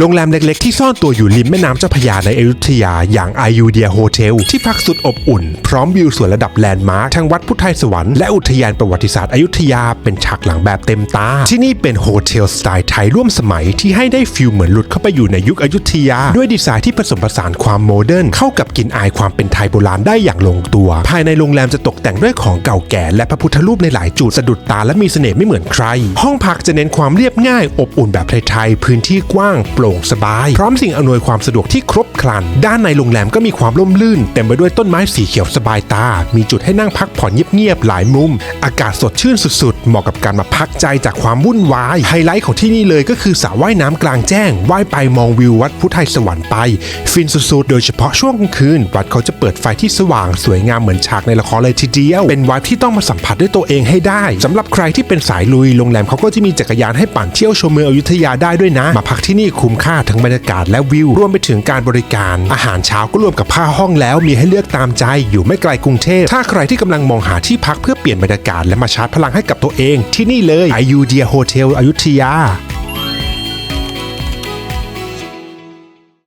โรงแรมเล็กๆ ที่ซ่อนตัวอยู่ริมแม่น้ำเจ้าพยาในอยุธยาอย่างอายูเดียโฮเทลที่พักสุดอบอุ่น พร้อมวิวสวนระดับแลนด์มาร์คทั้งวัดพุทธไทยสวรรค์และอุทยานประวัติศาสตร์อยุธยาเป็นฉากหลังแบบเต็มตา ที่นี่เป็นโฮเทลสไตล์ไทยร่วมสมัยที่ให้ได้ฟิลเหมือนหลุดเข้าไปอยู่ในยุคอยุธยา ด้วยดีไซน์ที่ผสมผสานความโมเดิร์นเข้ากับกลิ่นอายความเป็นไทยโบราณได้อย่างลงตัว ภายในโรงแรมจะตกแต่งด้วยของเก่าแก่และพระพุทธรูปในหลายจุดสะดุดตาและมีเสน่ห์ไม่เหมือนใคร ห้องพักจะเน้นความเรียบง่าย อบอุ่นแบบไทยๆพื้นที่กว้างโปรงสบาย พร้อมสิ่งอำนวยความสะดวกที่ครบครัน ด้านในโรงแรมก็มีความร่มรื่น เต็มไปด้วยต้นไม้สีเขียวสบายตา มีจุดให้นั่งพักผ่อนเงียบๆหลายมุม อากาศสดชื่นสุดๆ เหมาะกับการมาพักใจจากความวุ่นวาย ไฮไลท์ของที่นี่เลยก็คือสระว่ายน้ำกลางแจ้ง ว่ายไปมองวิววัดพุทธไทยสวรรค์ไป ฟินสุดๆ โดยเฉพาะช่วงกลางคืน วัดเขาจะเปิดไฟที่สว่างสวยงามเหมือนฉากในละครเลยทีเดียว เป็นวัดที่ต้องมาสัมผัสด้วยตัวเองให้ได้สำหรับใครที่เป็นสายลุย โรงแรมเขาก็จะมีจักรยานให้ปั่นเที่ยวชมเมืองอยุธยาได้ด้วยนะ มาพักที่นี่คุ้มค่าทั้งบรรยากาศและวิว รวมไปถึงการบริการ อาหารเช้าก็รวมกับค่าห้องแล้วมีให้เลือกตามใจอยู่ไม่ไกลกรุงเทพ ถ้าใครที่กำลังมองหาที่พักเพื่อเปลี่ยนบรรยากาศและมาชาร์จพลังให้กับตัวเอง ที่นี่เลย i u d e a Hotel อยุธยา